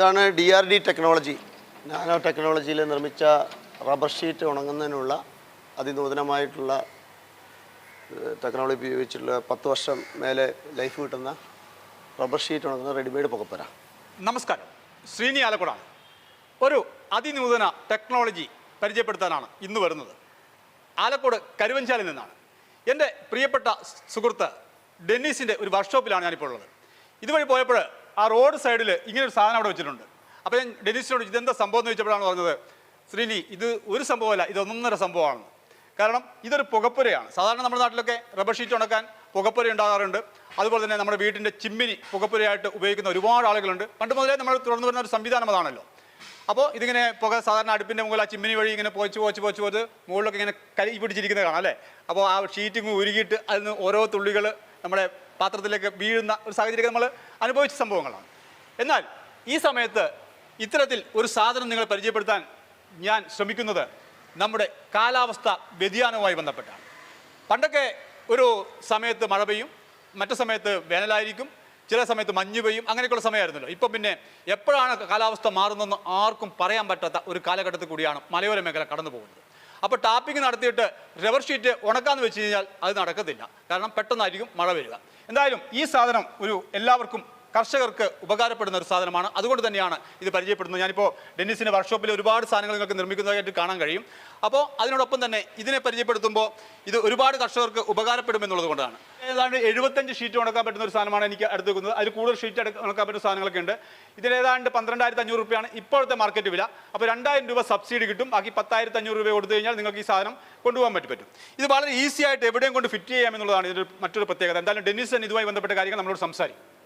ഇതാണ് D R D technology nano ടെക്നോളജിയിൽ നിർമ്മിച്ച റബ്ബർ ഷീറ്റ് ഉണങ്ങുന്നതിനുള്ള അതിനൂതനമായിട്ടുള്ള ടെക്നോളജി ഉപയോഗിച്ചിട്ടുള്ള പത്ത് വർഷം മേലെ ലൈഫ് കിട്ടുന്ന റബ്ബർ ഷീറ്റ് ഉണങ്ങുന്ന റെഡിമെയ്ഡ് പുകപ്പുര നമസ്കാരം. ശ്രീനി ആലക്കുടാണ്. ഒരു അതിനൂതന ടെക്നോളജി പരിചയപ്പെടുത്താനാണ് ഇന്ന് വരുന്നത്. ആലക്കോട് കരുവഞ്ചാലിൽ നിന്നാണ്. എന്റെ പ്രിയപ്പെട്ട സുഹൃത്ത് ഡെന്നീസിന്റെ ഒരു വർക്ക്ഷോപ്പിലാണ് ഞാനിപ്പോൾ ഉള്ളത്. ഇതുവഴി പോയപ്പോൾ ആ റോഡ് സൈഡിൽ ഇങ്ങനെ ഒരു സാധനം അവിടെ വെച്ചിട്ടുണ്ട്. അപ്പോൾ ഞാൻ ഡെനിസിനോട് ഇതെന്താ സംഭവം? എന്ന് ചോദിച്ചപ്പോഴാണ് പറഞ്ഞത് ശ്രീനി ഇത് ഒരു സംഭവമല്ല ഇത് ഒന്നൊന്നര സംഭവമാണ്. കാരണം ഇതൊരു പുകപ്പുരയാണ്. സാധാരണ നമ്മുടെ നാട്ടിലൊക്കെ റബ്ബർ ഷീറ്റ് ഉണക്കാൻ പുകപ്പുര ഉണ്ടാകാറുണ്ട്. അതുപോലെ തന്നെ നമ്മുടെ വീട്ടിന്റെ ചിമ്മിനി പുകപ്പുരയായിട്ട് ഉപയോഗിക്കുന്ന ഒരുപാട് ആളുകളുണ്ട്. പണ്ട് മുതലേ നമ്മൾ തുടർന്ന് വരുന്ന ഒരു സംവിധാനം അതാണല്ലോ. അപ്പോൾ ഇതിങ്ങനെ പുക സാധാരണ അടുപ്പിന്റെ മുകളിൽ ആ ചിമ്മിനി വഴി ഇങ്ങനെ പോച്ച് പോച്ച് പോച്ച് പോച്ച് മുകളിലൊക്കെ ഇങ്ങനെ കൈ പിടിച്ചിരിക്കുന്നത് കാണാം അല്ലേ? അപ്പോൾ ആ ഷീറ്റിങ് ഉരുകിയിട്ട് അതിൽ നിന്ന് ഓരോ തുള്ളികൾ നമ്മുടെ പാത്രത്തിലേക്ക് വീഴുന്ന ഒരു സാഹചര്യം നമ്മൾ അനുഭവിച്ച സംഭവങ്ങളാണ്. എന്നാൽ ഈ സമയത്ത് ഇത്തരത്തിൽ ഒരു സാധനം നിങ്ങൾ പരിചയപ്പെടുത്താൻ ഞാൻ ശ്രമിക്കുന്നത് നമ്മുടെ കാലാവസ്ഥ വ്യതിയാനവുമായി ബന്ധപ്പെട്ടാണ്. പണ്ടൊക്കെ ഒരു സമയത്ത് മഴ പെയ്യും മറ്റു സമയത്ത് വേനലായിരിക്കും ചില സമയത്ത് മഞ്ഞ് പെയ്യും അങ്ങനെയൊക്കെയുള്ള സമയമായിരുന്നല്ലോ. ഇപ്പം പിന്നെ എപ്പോഴാണ് കാലാവസ്ഥ മാറുന്നതെന്ന് ആർക്കും പറയാൻ പറ്റാത്ത ഒരു കാലഘട്ടത്തിൽ കൂടിയാണ് മലയോര മേഖല കടന്നു പോകുന്നത് അപ്പോൾ ടാപ്പിംഗ് നടത്തിയിട്ട് റബ്ബർ ഷീറ്റ് ഉണക്കാന്ന് വെച്ച് കഴിഞ്ഞാൽ അത് നടക്കത്തില്ല. കാരണം പെട്ടെന്നായിരിക്കും മഴ വരിക. എന്തായാലും ഈ സാധനം ഒരു എല്ലാവർക്കും കർഷകർക്ക് ഉപകാരപ്പെടുന്ന ഒരു സാധനമാണ്. അതുകൊണ്ട് തന്നെയാണ് ഇത് പരിചയപ്പെടുന്നത്. ഞാനിപ്പോൾ ഡെന്നിസിന്റെ വർക്ക്ഷോപ്പിൽ ഒരുപാട് സാധനങ്ങൾ നിങ്ങൾക്ക് നിർമ്മിക്കുന്നതായിട്ട് കാണാൻ കഴിയും. അപ്പോൾ അതിനോടൊപ്പം തന്നെ ഇതിനെ പരിചയപ്പെടുത്തുമ്പോൾ ഇത് ഒരുപാട് കർഷകർക്ക് ഉപകാരപ്പെടുമെന്നുള്ളത് കൊണ്ടാണ്. ഏതാണ്ട് എഴുപത്തഞ്ച് ഷീറ്റ് ഉണക്കാൻ പറ്റുന്ന ഒരു സാധനമാണ് എനിക്ക് അടുത്ത് വെക്കുന്നത് അതിൽ കൂടുതൽ ഷീറ്റ് ഉണക്കാൻ പറ്റുന്ന സാധനങ്ങളൊക്കെ ഉണ്ട്. ഇതിന് ഏതാണ്ട് പന്ത്രണ്ടായിരത്തി അഞ്ഞൂറ് രൂപയാണ് ഇപ്പോഴത്തെ മാർക്കറ്റ് വില. അപ്പോൾ രണ്ടായിരം രൂപ സബ്സിഡി കിട്ടും. ബാക്കി പത്തായിരത്തി അഞ്ഞൂറ് രൂപ കൊടുത്തു കഴിഞ്ഞാൽ നിങ്ങൾക്ക് ഈ സാധനം കൊണ്ടുപോകാൻ പറ്റി പറ്റും. ഇത് വളരെ ഈസിയായിട്ട് എവിടെയും കൊണ്ട് ഫിറ്റ് ചെയ്യാമെന്നുള്ളതാണ് ഇതിന്റെ മറ്റൊരു പ്രത്യേകത. എന്തായാലും ഡെന്നിസൺ ഇതുമായി ബന്ധപ്പെട്ട കാര്യങ്ങൾ നമ്മളോട് സംസാരിക്കും.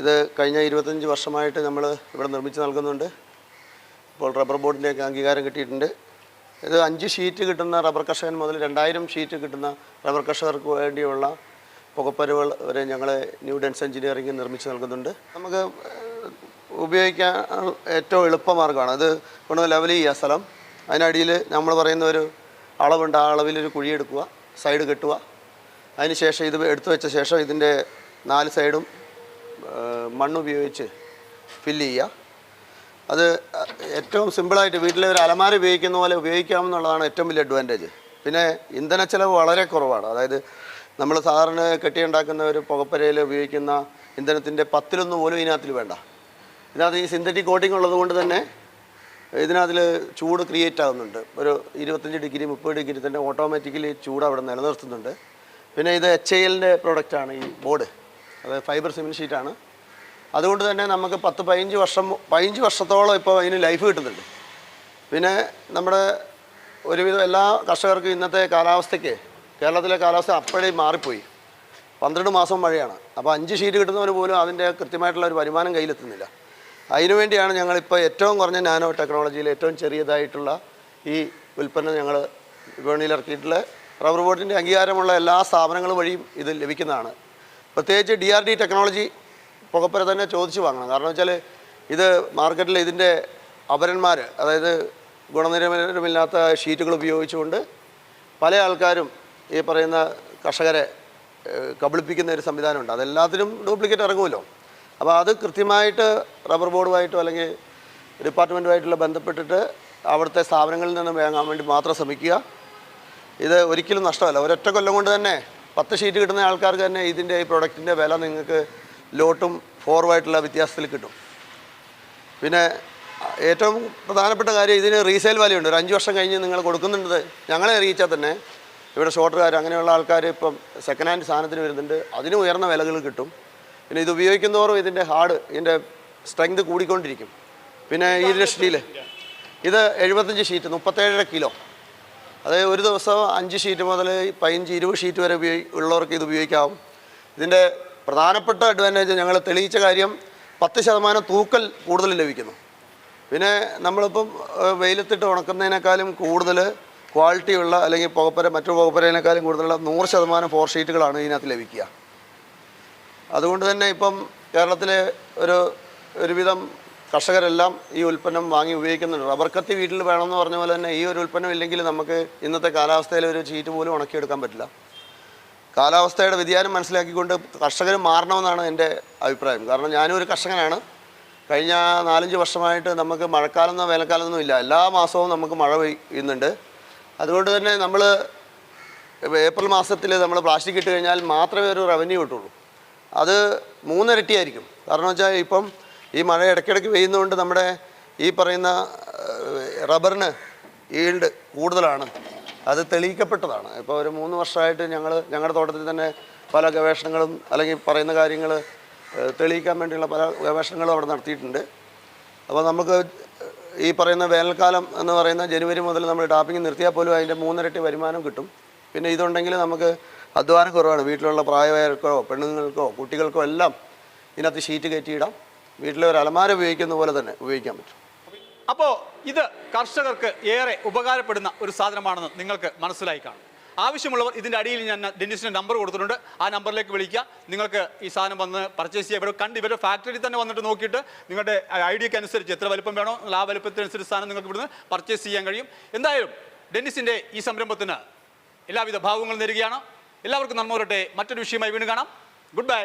ഇത് കഴിഞ്ഞ ഇരുപത്തഞ്ച് വർഷമായിട്ട് നമ്മൾ ഇവിടെ നിർമ്മിച്ച് നൽകുന്നുണ്ട്. ഇപ്പോൾ റബ്ബർ ബോർഡിന്റെയൊക്കെ അംഗീകാരം കിട്ടിയിട്ടുണ്ട്. ഇത് അഞ്ച് ഷീറ്റ് കിട്ടുന്ന റബ്ബർ കർഷകൻ മുതൽ രണ്ടായിരം ഷീറ്റ് കിട്ടുന്ന റബ്ബർ കർഷകർക്ക് വേണ്ടിയുള്ള പുകപ്പരുകൾ വരെ ഞങ്ങൾ ന്യൂ ഡെൻസ് എഞ്ചിനീയറിംഗ് നിർമ്മിച്ച് നൽകുന്നുണ്ട്. നമുക്ക് ഉപയോഗിക്കാൻ ഏറ്റവും എളുപ്പമാർഗമാണ് അത് കൊണ്ട് ലെവൽ ചെയ്യുക സ്ഥലം. അതിനടിയിൽ നമ്മൾ പറയുന്ന ഒരു അളവുണ്ട്. ആ അളവിലൊരു കുഴിയെടുക്കുക സൈഡ് കെട്ടുക. അതിന് ശേഷം ഇത് എടുത്തു വെച്ച ശേഷം ഇതിന്റെ നാല് സൈഡും ഏഹ് മണ്ണ് ഉപയോഗിച്ച് ഫില്ല് ചെയ്യുക. അത് ഏറ്റവും സിമ്പിളായിട്ട് വീട്ടിലെ ഒരു അലമാര ഉപയോഗിക്കുന്ന പോലെ ഉപയോഗിക്കാമെന്നുള്ളതാണ് ഏറ്റവും വലിയ അഡ്വാന്റേജ് പിന്നെ ഇന്ധന ചിലവ് വളരെ കുറവാണ്. അതായത് നമ്മൾ സാധാരണ കെട്ടിയുണ്ടാക്കുന്ന ഒരു പുകപ്പരയിൽ ഉപയോഗിക്കുന്ന ഇന്ധനത്തിന്റെ പത്തിലൊന്ന് പോലും ഇതിനകത്തിൽ വേണ്ട. ഇതിനകത്ത് ഈ സിന്തറ്റിക് കോട്ടിംഗ് ഉള്ളത് കൊണ്ട് തന്നെ ഇതിനകത്തിൽ ചൂട് ക്രിയേറ്റ് ആകുന്നുണ്ട് ഒരു ഇരുപത്തഞ്ച് ഡിഗ്രി മുപ്പത് ഡിഗ്രി തന്നെ ഓട്ടോമാറ്റിക്കലി ചൂട് അവിടെ നിലനിർത്തുന്നുണ്ട്. പിന്നെ ഇത് എച്ച് ഐ എല്ലിന്റെ പ്രോഡക്റ്റാണ് ഈ ബോർഡ് അത് ഫൈബർ സിമെന്റ് ഷീറ്റാണ്. അതുകൊണ്ട് തന്നെ നമുക്ക് പത്ത് പതിനഞ്ച് വർഷം പതിനഞ്ച് വർഷത്തോളം ഇപ്പോൾ അതിന് ലൈഫ് കിട്ടുന്നുണ്ട്. പിന്നെ നമ്മുടെ ഒരുവിധം എല്ലാ കർഷകർക്കും ഇന്നത്തെ കാലാവസ്ഥയ്ക്ക് കേരളത്തിലെ കാലാവസ്ഥ അപ്പോഴേ മാറിപ്പോയി. പന്ത്രണ്ട് മാസം മഴയാണ്. അപ്പോൾ അഞ്ച് ഷീറ്റ് കിട്ടുന്നവന് പോലും അതിന്റെ കൃത്യമായിട്ടുള്ള ഒരു വരുമാനം കയ്യിലെത്തുന്നില്ല. അതിനുവേണ്ടിയാണ് ഞങ്ങളിപ്പോൾ ഏറ്റവും കുറഞ്ഞ നാനോ ടെക്നോളജിയിൽ ഏറ്റവും ചെറിയതായിട്ടുള്ള ഈ ഉൽപ്പന്നം ഞങ്ങൾ വിപണിയിൽ ഇറക്കിയിട്ടുള്ള റബ്ബർ ബോർഡിന്റെ അംഗീകാരമുള്ള എല്ലാ സ്ഥാപനങ്ങൾ വഴിയും ഇത് ലഭിക്കുന്നതാണ്. പ്രത്യേകിച്ച് ഡി ആർ ഡി ടെക്നോളജി പുകപ്പുര തന്നെ ചോദിച്ചു വാങ്ങണം. കാരണം വെച്ചാൽ ഇത് മാർക്കറ്റിൽ ഇതിന്റെ അപരന്മാർ അതായത് ഗുണനിലവാരമില്ലാത്ത ഷീറ്റുകൾ ഉപയോഗിച്ചുകൊണ്ട് പല ആൾക്കാരും ഈ പറയുന്ന കർഷകരെ കബളിപ്പിക്കുന്ന ഒരു സംവിധാനമുണ്ട്. അതെല്ലാത്തിനും ഡ്യൂപ്ലിക്കേറ്റ് ഇറങ്ങുമല്ലോ. അപ്പോൾ അത് കൃത്യമായിട്ട് റബ്ബർ ബോർഡുമായിട്ടോ അല്ലെങ്കിൽ ഡിപ്പാർട്ട്മെന്റുമായിട്ടുള്ള ബന്ധപ്പെട്ടിട്ട് അവിടുത്തെ സ്ഥാപനങ്ങളിൽ നിന്ന് വാങ്ങാൻ വേണ്ടി മാത്രം ശ്രമിക്കുക. ഇത് ഒരിക്കലും നഷ്ടമല്ല. ഒരൊറ്റ കൊല്ലം കൊണ്ട് തന്നെ പത്ത് ഷീറ്റ് കിട്ടുന്ന ആൾക്കാർക്ക് തന്നെ ഇതിന്റെ ഈ പ്രൊഡക്റ്റിന്റെ വില നിങ്ങൾക്ക് ലോട്ടും ഫോർവായിട്ടുള്ള വ്യത്യാസത്തിൽ കിട്ടും. പിന്നെ ഏറ്റവും പ്രധാനപ്പെട്ട കാര്യം ഇതിന് റീസെയിൽ വാല്യൂ ഉണ്ട്. ഒരു അഞ്ച് വർഷം കഴിഞ്ഞ് നിങ്ങൾ കൊടുക്കുന്നുണ്ട്. ഞങ്ങളെ അറിയിച്ചാൽ തന്നെ ഇവിടെ ഷോർട്ടുകാർ അങ്ങനെയുള്ള ആൾക്കാർ ഇപ്പം സെക്കൻഡ് ഹാൻഡ് സാധനത്തിന് വരുന്നുണ്ട്. അതിന് ഉയർന്ന വിലകൾ കിട്ടും. പിന്നെ ഇത് ഉപയോഗിക്കുന്നതോറും ഇതിന്റെ ഹാർഡ് ഇതിന്റെ സ്ട്രെങ്ത് കൂടിക്കൊണ്ടിരിക്കും. പിന്നെ ഈ സ്റ്റീൽ ഇത് എഴുപത്തഞ്ച് ഷീറ്റ് മുപ്പത്തേഴര കിലോ. അതായത് ഒരു ദിവസം അഞ്ച് ഷീറ്റ് മുതൽ പതിനഞ്ച് ഇരുപത് ഷീറ്റ് വരെ ഉപയോഗി ഉള്ളവർക്ക് ഇത് ഉപയോഗിക്കാം ഇതിന്റെ പ്രധാനപ്പെട്ട അഡ്വാന്റേജ് ഞങ്ങൾ തെളിയിച്ച കാര്യം പത്ത് ശതമാനം തൂക്കൽ കൂടുതൽ ലഭിക്കുന്നു. പിന്നെ നമ്മളിപ്പം വെയിലത്തിട്ട് ഉണക്കുന്നതിനേക്കാളും കൂടുതൽ ക്വാളിറ്റിയുള്ള അല്ലെങ്കിൽ പുകപ്പര മറ്റു പുകപ്പരേനേക്കാളും കൂടുതലുള്ള നൂറ് ശതമാനം ഫോർ ഷീറ്റുകളാണ് ഇതിനകത്ത് ലഭിക്കുക. അതുകൊണ്ട് തന്നെ ഇപ്പം കേരളത്തിലെ ഒരു ഒരുവിധം കർഷകരെല്ലാം ഈ ഉൽപ്പന്നം വാങ്ങി ഉപയോഗിക്കുന്നുണ്ട്. റബ്ബർ കത്തി വീട്ടിൽ വേണമെന്ന് പറഞ്ഞ പോലെ തന്നെ ഈ ഒരു ഉൽപ്പന്നം ഇല്ലെങ്കിൽ നമുക്ക് ഇന്നത്തെ കാലാവസ്ഥയിൽ ഒരു ചീറ്റ് പോലും ഉണക്കിയെടുക്കാൻ പറ്റില്ല. കാലാവസ്ഥയുടെ വ്യതിയാനം മനസ്സിലാക്കിക്കൊണ്ട് കർഷകർ മാറണമെന്നാണ് എന്റെ അഭിപ്രായം. കാരണം ഞാനും ഒരു കർഷകനാണ്. കഴിഞ്ഞ നാലഞ്ച് വർഷമായിട്ട് നമുക്ക് മഴക്കാലം എന്നോ വേനൽക്കാലം ഒന്നും ഇല്ല. എല്ലാ മാസവും നമുക്ക് മഴ പെയ്യുന്നുണ്ട്. അതുകൊണ്ട് തന്നെ നമ്മൾ ഏപ്രിൽ മാസത്തിൽ നമ്മൾ പ്ലാസ്റ്റിക് ഇട്ട് കഴിഞ്ഞാൽ മാത്രമേ ഒരു റവന്യൂ കിട്ടുള്ളൂ. അത് മൂന്നിരട്ടിയായിരിക്കും. കാരണം വെച്ചാൽ ഇപ്പം ഈ മഴ ഇടയ്ക്കിടയ്ക്ക് പെയ്യുന്നതുകൊണ്ട് നമ്മുടെ ഈ പറയുന്ന റബ്ബറിന് ഈൽഡ് കൂടുതലാണ്. അത് തെളിയിക്കപ്പെട്ടതാണ്. ഇപ്പോൾ ഒരു മൂന്ന് വർഷമായിട്ട് ഞങ്ങൾ ഞങ്ങളുടെ തോട്ടത്തിൽ തന്നെ പല ഗവേഷണങ്ങളും അല്ലെങ്കിൽ പറയുന്ന കാര്യങ്ങൾ തെളിയിക്കാൻ വേണ്ടിയുള്ള പല ഗവേഷണങ്ങളും അവിടെ നടത്തിയിട്ടുണ്ട്. അപ്പോൾ നമുക്ക് ഈ പറയുന്ന വേനൽക്കാലം എന്ന് പറയുന്ന ജനുവരി മുതൽ നമ്മൾ ടാപ്പിംഗ് നിർത്തിയാൽ പോലും അതിന്റെ മൂന്നിരട്ടി വരുമാനം കിട്ടും. പിന്നെ ഇതുണ്ടെങ്കിൽ നമുക്ക് അധ്വാനം കുറവാണ് വീട്ടിലുള്ള പ്രായമായവർക്കോ പെണ്ണുങ്ങൾക്കോ കുട്ടികൾക്കോ എല്ലാം ഇതിനകത്ത് ഷീറ്റ് കയറ്റിയിടാം. വീട്ടിലെ ഒരു അലമാര ഉപയോഗിക്കുന്ന പോലെ തന്നെ ഉപയോഗിക്കാൻ പറ്റും. അപ്പോൾ ഇത് കർഷകർക്ക് ഏറെ ഉപകാരപ്പെടുന്ന ഒരു സാധനമാണെന്ന് നിങ്ങൾക്ക് മനസ്സിലായി കാണും. ആവശ്യമുള്ളവർ ഇതിന്റെ അടിയിൽ ഞാൻ ഡെന്നിസിന്റെ നമ്പർ കൊടുത്തിട്ടുണ്ട്. ആ നമ്പറിലേക്ക് വിളിക്കുക. നിങ്ങൾക്ക് ഈ സാധനം വന്ന് പർച്ചേസ് ചെയ്യാൻ ഇവിടെ കണ്ട് ഇവരുടെ ഫാക്ടറിയിൽ തന്നെ വന്നിട്ട് നോക്കിയിട്ട് നിങ്ങളുടെ ഐഡിയക്ക് അനുസരിച്ച് എത്ര വലുപ്പം വേണോ ആ വലുപ്പത്തിനനുസരിച്ച് സാധനം നിങ്ങൾക്ക് ഇവിടുന്ന് പർച്ചേസ് ചെയ്യാൻ കഴിയും. എന്തായാലും ഡെന്നിസിന്റെ ഈ സംരംഭത്തിന് എല്ലാവിധ ഭാവങ്ങളും നേരുകയാണ്. എല്ലാവർക്കും നന്മ വരട്ടെ. മറ്റൊരു വിഷയമായി വീണ്ടും കാണാം. Good bye